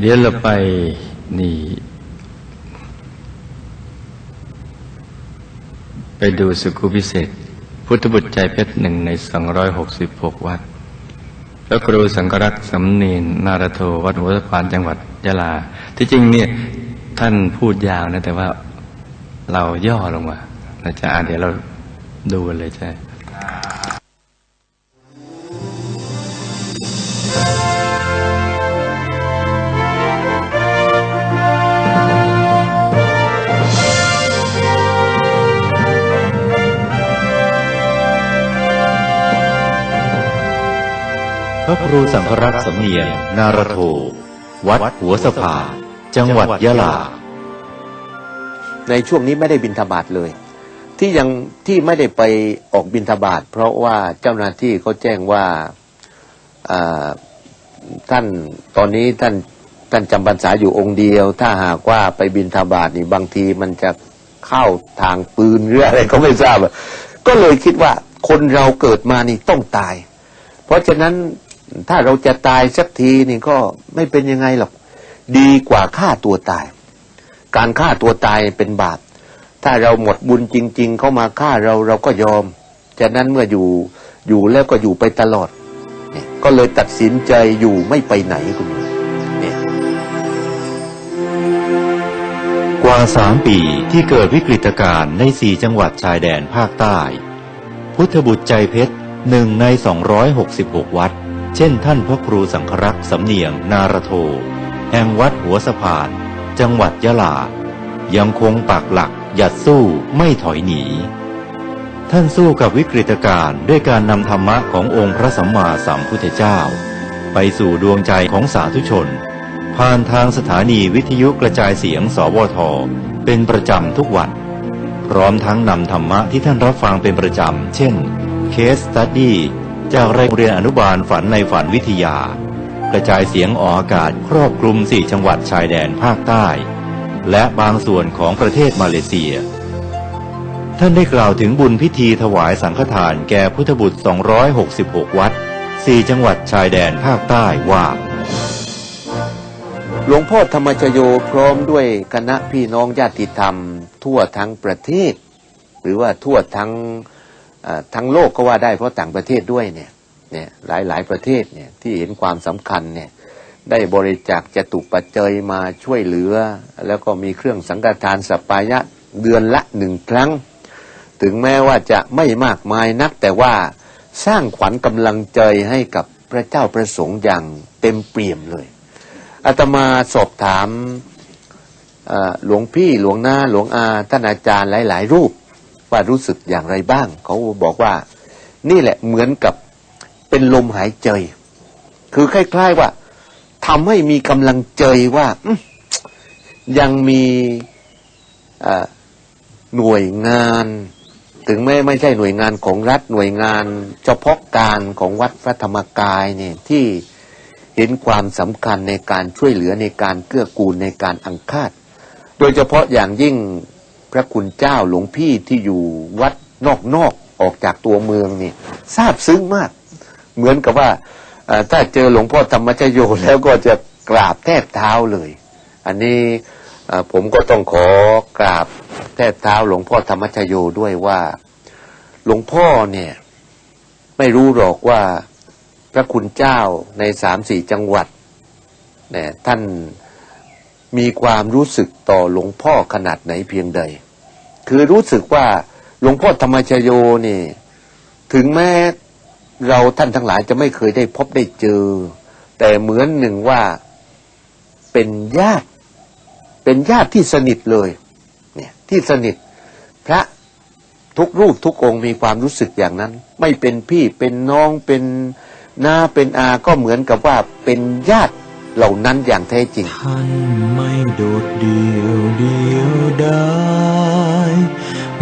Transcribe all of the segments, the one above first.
เดี๋ยวเราไปนี่ ไปดูสุขุพิเศษ พุทธบุตรใจเพชรหนึ่งใน 266 วัดแล้วครูสังกรักษ์สำเนียนนารโทวัดหัวสะพานจังหวัดยะลา ที่จริงเนี่ยท่านพูดยาวนะ แต่ว่าเราย่อลงมานะจ๊ะอะเดี๋ยวเราดูกันเลยใช่ ครูสังฆรักษ์สำเนียงนารโท วัดหัวสะพานจังหวัดยะลา ในช่วงนี้ไม่ได้บินทบาทเลย ที่ยังที่ไม่ได้ไปออกบินทบาท เพราะว่าเจ้าหน้าที่เขาแจ้งว่าอ่าท่านตอนนี้ท่านท่านจำพรรษาอยู่องค์เดียว ถ้าหากว่าไปบินทบาทนี่บางทีมันจะเข้าทางปืนหรืออะไรก็ไม่ทราบอะก็เลยคิดว่าคนเราเกิดมานี่ต้องตาย เพราะฉะนั้น ถ้าเราจะตายสักทีนี่ก็ไม่เป็นยังไงหรอก ดีกว่าฆ่าตัวตาย การฆ่าตัวตายเป็นบาป ถ้าเราหมดบุญจริง ๆ เข้ามาฆ่าเราเราก็ยอม ฉะนั้นเมื่ออยู่อยู่แล้วก็อยู่ไปตลอดเนี่ยก็เลยตัดสินใจอยู่ไม่ไปไหนคุณกว่าสามปีที่เกิดวิกฤตการณ์ในสี่จังหวัดชายแดนภาคใต้ พุทธบุตรใจเพชรหนึ่งใน 266 วัด เช่นท่านพระครูสังฆรักษ์สำเนียง นารโท แห่งวัดหัวสะพาน จังหวัดยะลา ยังคงปักหลักหยัดสู้ไม่ถอยหนี ท่านสู้กับวิกฤตการณ์ด้วยการนำธรรมะขององค์พระสัมมาสัมพุทธเจ้า ไปสู่ดวงใจของสาธุชน ผ่านทางสถานีวิทยุกระจายเสียงสวท เป็นประจำทุกวัน พร้อมทั้งนำธรรมะที่ท่านรับฟังเป็นประจำ เช่นเคสตัดดี้ จากโรงเรียนอนุบาลฝันในฝันวิทยา กระจายเสียงออกอากาศครอบคลุมสี่จังหวัดชายแดนภาคใต้ และบางส่วนของประเทศมาเลเซีย ท่านได้กล่าวถึงบุญพิธีถวายสังฆทานแก่พุทธบุตร 266 วัดสี่จังหวัดชายแดนภาคใต้ว่า หลวงพ่อธรรมชโยพร้อมด้วยคณะพี่น้องญาติธรรม ทั่วทั้งประเทศ หรือว่าทั่วทั้ง ทั้งโลกก็ว่าได้เพราะต่างประเทศด้วยเนี่ยเนี่ยหลายหลายประเทศเนี่ยที่เห็นความสำคัญเนี่ยได้บริจาคจตุปัจจัยมาช่วยเหลือ แล้วก็มีเครื่องสังฆทานสปายะเดือนละหนึ่งครั้ง ถึงแม้ว่าจะไม่มากมายนักแต่ว่าสร้างขวัญกำลังใจให้กับพระเจ้าประสงค์อย่างเต็มเปี่ยมเลยอาตมาสอบถามหลวงพี่หลวงนาหลวงอาท่านอาจารย์หลาย ๆ รูป ว่ารู้สึกอย่างไรบ้าง เขาบอกว่า นี่แหละเหมือนกับเป็นลมหายใจ คือคล้ายๆว่าทำให้มีกำลังใจว่ายังมีหน่วยงาน ถึงแม้ไม่ใช่หน่วยงานของรัฐหน่วยงาน เฉพาะการของวัดพระธรรมกายเนี่ยที่เห็นความสำคัญในการช่วยเหลือในการเกื้อกูลในการอังคาด โดยเฉพาะอย่างยิ่ง พระคุณเจ้าหลวงพี่ที่อยู่วัดนอกๆออกจากตัวเมืองนี่ทราบซึ้งมาก เหมือนกับว่าถ้าเจอหลวงพ่อธรรมชโยแล้วก็จะกราบแทบเท้าเลย อันนี้ผมก็ต้องขอกราบแทบเท้าหลวงพ่อธรรมชโยด้วยว่า หลวงพ่อเนี่ยไม่รู้หรอกว่าพระคุณเจ้าในสามสี่จังหวัดเนี่ยท่าน มีความรู้สึกต่อหลวงพ่อขนาดไหนเพียงใด คือรู้สึกว่าหลวงพ่อธรรมชโยนี่ ถึงแม้เราท่านทั้งหลายจะไม่เคยได้พบได้เจอ แต่เหมือนหนึ่งว่าเป็นญาติ เป็นญาติที่สนิทเลย เนี่ยที่สนิท พระทุกรูปทุกองค์มีความรู้สึกอย่างนั้น ไม่เป็นพี่เป็นน้องเป็นน้าเป็นอาก็เหมือนกับว่าเป็นญาติ เหล่านั้นอย่างแท้จริง ท่านไม่โดดเดี่ยวเดียวได้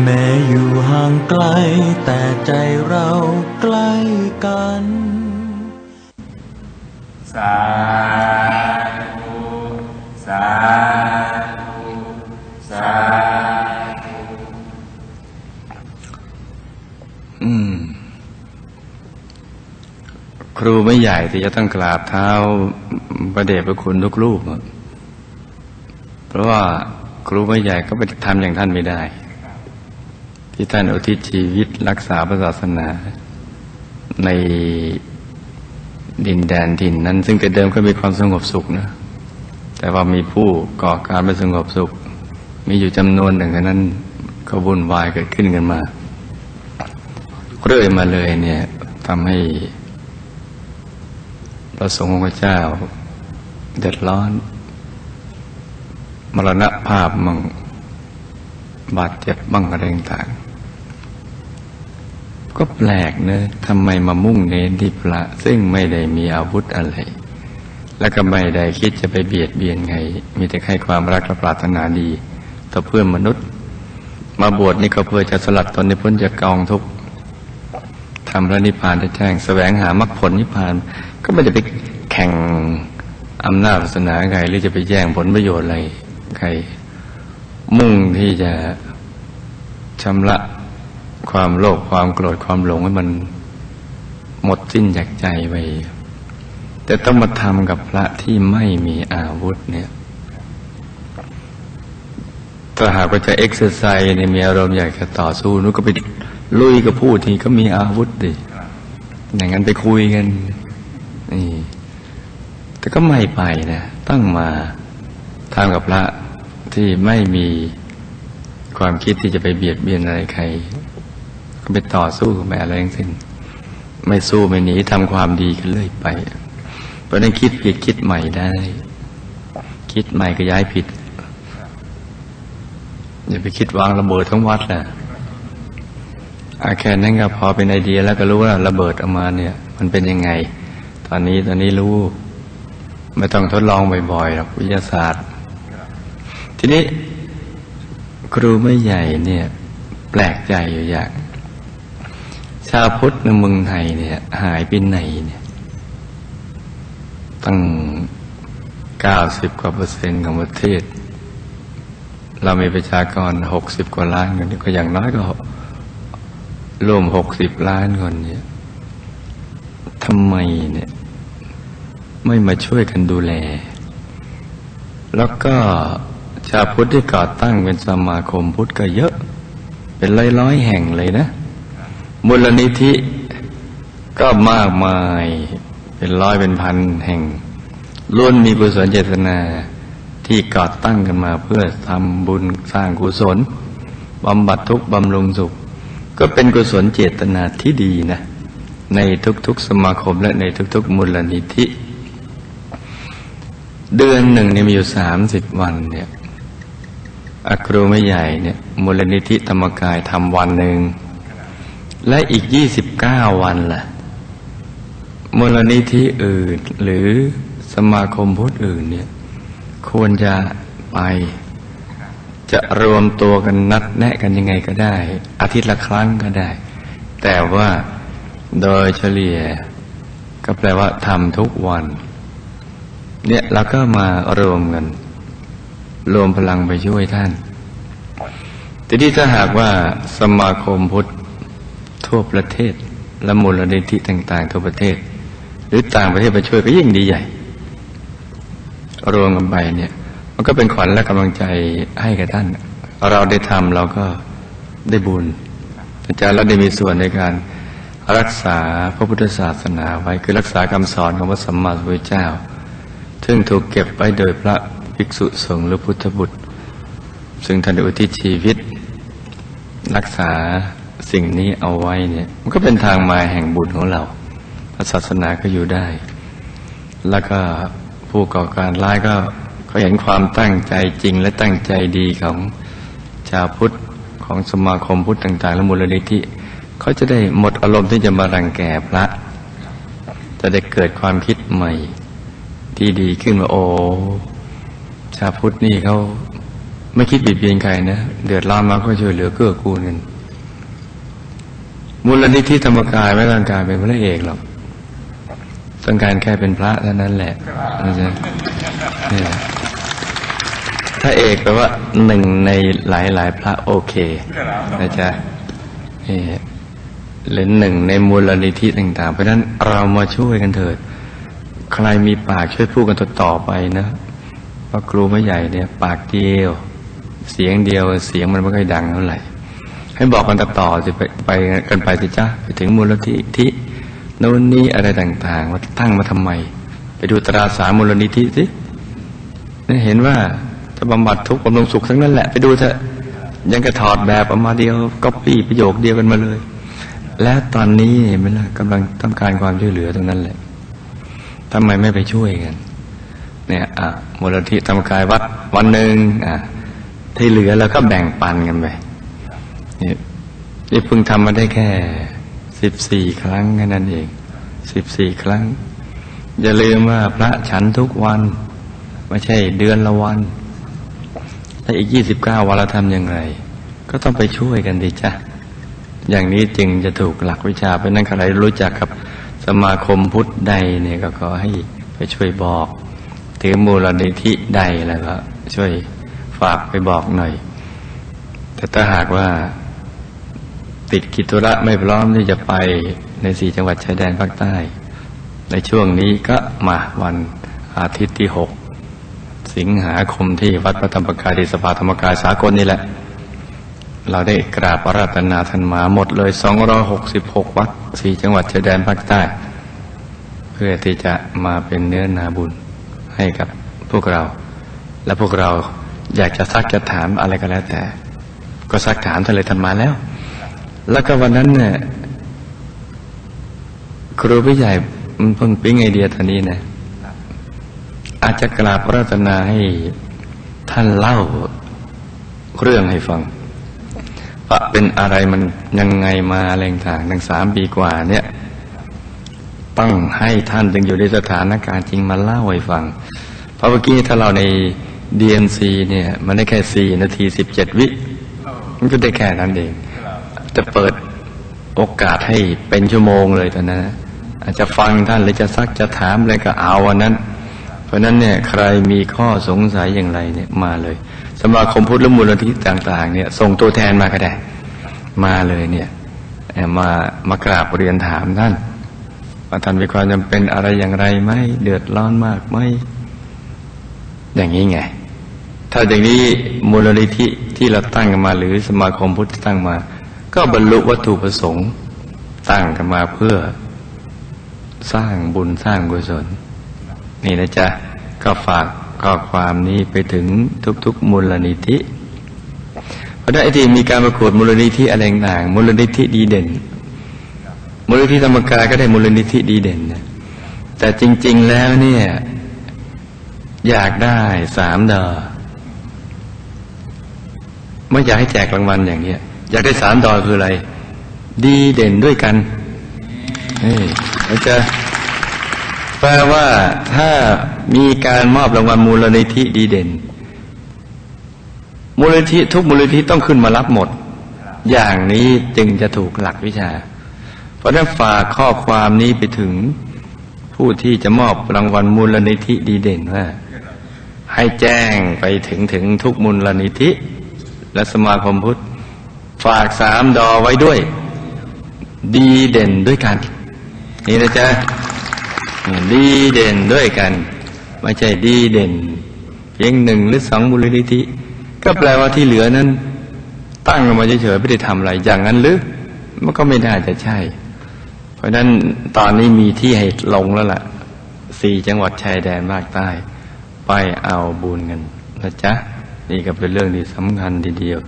แม้อยู่ห่างไกล แต่ใจเราใกล้กัน สาธุ สาธุ สาธุอืม ครูไม่ใหญ่ที่จะต้องกราบเท้าประเดชพระคุณทุกรูปเพราะว่าครูไม่ใหญ่ก็ไปทำอย่างท่านไม่ได้ ที่ท่านอุทิศชีวิตรักษาพระศาสนา ในดินแดนถิ่นนั้น ซึ่งแต่เดิมก็มีความสงบสุขนะ แต่ว่ามีผู้ก่อการไม่สงบสุข มีอยู่จำนวนหนึ่งนั้นก็วุ่นวายเกิดขึ้นกันมาเรื่อยมาเลยเนี่ยทำให้ พระสงฆ์ของพระเจ้า เดือดร้อน มรณะภาพมั่งบาดเจ็บบ้างอะไรต่างก็แปลกเนะทำไมมามุ่งเน้นที่พระ ซึ่งไม่ได้มีอาวุธอะไร และก็ไม่ได้คิดจะไปเบียดเบียนใครมีแต่ให้ความรักและปรารถนาดี ต่อเพื่อนมนุษย์ มาบวชนี่ก็เพื่อจะสลัดตนในพ้นจากกองทุกข์ ทำพระนิพพานจะแจ้งแสวงหามรรคผลนิพพาน ก็ไม่ได้ไปแข่งอำนาจศาสนาใครหรือจะไปแย่งผลประโยชน์อะไรใคร มุ่งที่จะชำระความโลภความโกรธความหลงให้มันหมดสิ้นจากใจไปแต่ต้องมาทำกับพระที่ไม่มีอาวุธเนี่ยถ้าหากว่าจะเอ็กซ์ไซส์เนี่ยมีอารมณ์อยากจะต่อสู้นู้ก็ไป ลุยกับผู้ที่ก็มีอาวุธดิอย่างนั้นไปคุยกันนี่แต่ก็ไม่ไปนะต้องมาทำกับพระที่ไม่มีความคิดที่จะไปเบียดเบียนอะไรใคร ก็ไปต่อสู้กับอะไรทั้งสิ้นไม่สู้ไม่หนีทำความดีกันเรื่อยไป เพราะนั้นคิดผิดคิดใหม่ได้ คิดใหม่ก็ย้ายผิด อย่าไปคิดวางระเบิดทั้งวัดแหละ อาแค่นั้นก็พอเป็นไอเดียแล้วก็รู้ว่าระเบิดออกมาเนี่ย มันเป็นยังไง ตอนนี้ตอนนี้รู้ ไม่ต้องทดลองบ่อยๆหรอกวิทยาศาสตร์ ทีนี้ ครูไม่ใหญ่เนี่ย แปลกใจอยู่อย่างชาวพุทธในเมืองไทยเนี่ย หายไปไหนเนี่ย ตั้งเก้าสิบกว่าเปอร์เซ็นต์ของประเทศ เรามีประชากรหกสิบกว่าล้านคนก็อย่างน้อยก็ รวมหกสิบล้านคนเนี่ยทำไมเนี่ย ไม่มาช่วยกันดูแล แล้วก็ชาวพุทธที่ก่อตั้งเป็นสมาคมพุทธก็เยอะ เป็นร้อยๆแห่งเลยนะ มูลนิธิก็มากมายเป็นร้อยเป็นพันแห่งล้วนมีกุศลเจตนาที่ก่อตั้งกันมาเพื่อทำบุญสร้างกุศลบำบัดทุกข์บำรุงสุข ก็เป็นกุศลเจตนาที่ดีนะ ในทุกๆสมาคมและในทุกๆมูลนิธิ เดือนหนึ่งเนี่ยมีอยู่สามสิบวันเนี่ยอครูไม่ใหญ่เนี่ยมูลนิธิธรรมกายทำวันหนึ่ง และอีกยี่สิบเก้าวันล่ะ มูลนิธิอื่นหรือสมาคมพุทธอื่นเนี่ยควรจะไป จะรวมตัวกันนัดแนะกันยังไงก็ได้ อาทิตย์ละครั้งก็ได้ แต่ว่าโดยเฉลี่ย ก็แปลว่าทำทุกวัน เนี่ยเราก็มารวมกัน รวมพลังไปช่วยท่าน ทีนี้ถ้าหากว่าสมาคมพุทธทั่วประเทศ และมูลนิธิต่าง ๆ ทั่วประเทศ หรือต่างประเทศไปช่วยก็ยิ่งดีใหญ่ รวมกันไปเนี่ย มันก็เป็นขวัญและกำลังใจให้กับท่าน เราได้ทำเราก็ได้บุญอาจารย์เราได้มีส่วนในการรักษาพระพุทธศาสนาไว้คือรักษาคำสอนของพระสัมมาสัมพุทธเจ้า ซึ่งถูกเก็บไว้โดยพระภิกษุสงฆ์หรือพุทธบุตร ซึ่งท่านได้อุทิศชีวิต รักษาสิ่งนี้เอาไว้เนี่ยมันก็เป็นทางมาแห่งบุญของเราพระศาสนาก็อยู่ได้ แล้วก็ผู้ก่อการร้ายก็ เขาเห็นความตั้งใจจริงและตั้งใจดีของชาวพุทธของสมาคมพุทธต่าง ๆ และมูลนิธิเขาจะได้หมดอารมณ์ที่จะมารังแกพระ จะได้เกิดความคิดใหม่ ที่ดีขึ้นว่าโอ้ชาวพุทธนี่เขาไม่คิดบิดเบียนใครนะ เดือดร้อนมาก็ช่วยเหลือเกื้อกูลกันมูลนิธิธรรมกายไม่ต้องการเป็นพระเอกหรอกต้องการแค่เป็นพระเท่านั้นแหละนะจ๊ะเนี่ย ถ้าเอกแปลว่าหนึ่งในหลายหลายๆพระโอเคนะจ๊ะนี่หรือหนึ่งในมูลนิธิต่าง ๆ เพราะฉะนั้นเรามาช่วยกันเถิด ใครมีปากช่วยพูดกันต่อไปนะพราะครูไม่ใหญ่เนี่ย ปากเดียว เสียงเดียว เสียงมันไม่ค่อยดังเท่าไหร่ให้บอกกันต่อๆสิไปไปกันไปสิจ้าไปถึงมูลนิธิโน่นนี่อะไรต่าง ๆ ว่าตั้งมาทำไม ไปดูตราสารมูลนิธิสินี่เห็นว่า จะบำบัดทุกข์บำรุงสุขทั้งนั้นแหละไปดูเถอะยังกระถอดแบบออกมาเดียวก็ปี้ประโยคเดียวกันมาเลย แล้วตอนนี้เห็นไหมล่ะกำลังต้องการความช่วยเหลือตรงนั้นแหละทำไมไม่ไปช่วยกัน เนี่ยอะมูลนิธิธรรมกายวัดวันหนึ่งอะที่เหลือแล้วก็แบ่งปันกันไปนี่นี่เพิ่งทำมาได้แค่สิบสี่ครั้งแค่นั้นเองสิบสี่ครั้ง อย่าลืมว่าพระฉันทุกวัน ไม่ใช่เดือนละวัน ถ้าอีกยี่สิบเก้าวันเราทำอย่างไร ก็ต้องไปช่วยกันดีจ้ะอย่างนี้จึงจะถูกหลักวิชาเพราะฉะนั้นใครรู้จักกับสมาคมพุทธใดเนี่ยก็ขอให้ไปช่วยบอก ถือมูลนิธิใดแล้วก็ช่วยฝากไปบอกหน่อย แต่ถ้าหากว่าติดกิจธุระไม่พร้อมที่จะไปในสี่จังหวัดชายแดนภาคใต้ ในช่วงนี้ก็มาวันอาทิตย์ที่หก สิงหาคมที่วัดพระธรรมกายที่สภาธรรมกายสากลนี่แหละ เราได้กราบอาราธนาท่านมาหมดเลย 266 วัดสี่จังหวัดชายแดนภาคใต้ เพื่อที่จะมาเป็นเนื้อนาบุญให้กับพวกเรา และพวกเราอยากจะซักจะถามอะไรก็แล้วแต่ ก็ซักถามท่านเลยท่านมาแล้ว แล้วก็วันนั้นเนี่ยครูพี่ใหญ่มันเพิ่งปิ๊งไอเดียตอนนี้นะ อาจจะกราบราธนาให้ท่านเล่าเรื่องให้ฟังว่าเป็นอะไรมันยังไงมาอะไรต่างๆตั้งสามปีกว่าเนี่ย ต้องให้ท่านจึงอยู่ในสถานการณ์จริงมาเล่าให้ฟัง เพราะเมื่อกี้ถ้าเราใน DMC เนี่ย มันได้แค่สี่นาทีสิบเจ็ดวิ มันก็ได้แค่นั้นเอง จะเปิดโอกาสให้เป็นชั่วโมงเลยตอนนั้นอาจจะฟังท่านหรือจะซักจะถามอะไรก็เอาวันนั้น เพราะนั้นเนี่ยใครมีข้อสงสัยอย่างไรเนี่ยมาเลยสมาคมพุทธและมูลนิธิต่าง ๆ เนี่ยส่งตัวแทนมาก็ได้ มาเลยเนี่ยมามากราบเรียนถามท่านว่าท่านมีความจำเป็นอะไรอย่างไรไหมเดือดร้อนมากไหมอย่างนี้ไง ถ้าอย่างนี้มูลนิธิที่เราตั้งกันมา หรือสมาคมพุทธตั้งมา ก็บรรลุวัตถุประสงค์ตั้งกันมาเพื่อสร้างบุญสร้างกุศล นี่นะจ๊ะ ก็ฝากข้อความนี้ไปถึงทุกๆมูลนิธิ เพราะไอ้ที่มีการประกวดมูลนิธิอะไรต่างๆมูลนิธิดีเด่น มูลนิธิธรรมกายก็ได้มูลนิธิดีเด่นนะแต่จริง ๆแล้วเนี่ย อยากได้สามดาวไม่อยากให้แจกรางวัลอย่างเนี้ยอยากได้สามดาวคืออะไร ดีเด่นด้วยกันเฮ้ยเราจะ ลว่าถ้ามีการมอบรางวัลมูลนิธิดีเด่น มูลนิธิทุกมูลนิธิต้องขึ้นมารับหมด อย่างนี้จึงจะถูกหลักวิชา เพราะฉะนั้นฝากข้อความนี้ไปถึงผู้ที่จะมอบรางวัลมูลนิธิดีเด่นว่าให้แจ้งไปถึงถึงทุกมูลนิธิ และสมาคมพุทธ ฝากสามดอไว้ด้วย ดีเด่นด้วยกัน นี่นะจ๊ะ ดีเด่นด้วยกัน ไม่ใช่ดีเด่น เพียงหนึ่งหรือสองมูลนิธิก็แปลว่าที่เหลือนั้น ตั้งออกมาเฉยๆไม่ได้ทำอะไรอย่างนั้นหรือมันก็ไม่น่าจะใช่ เพราะนั้นตอนนี้มีที่ให้ลงแล้วล่ะสี่จังหวัดชายแดนภาคใต้ ไปเอาบุญกันนะจ๊ะ นี่ก็เป็นเรื่องที่สำคัญทีเดียว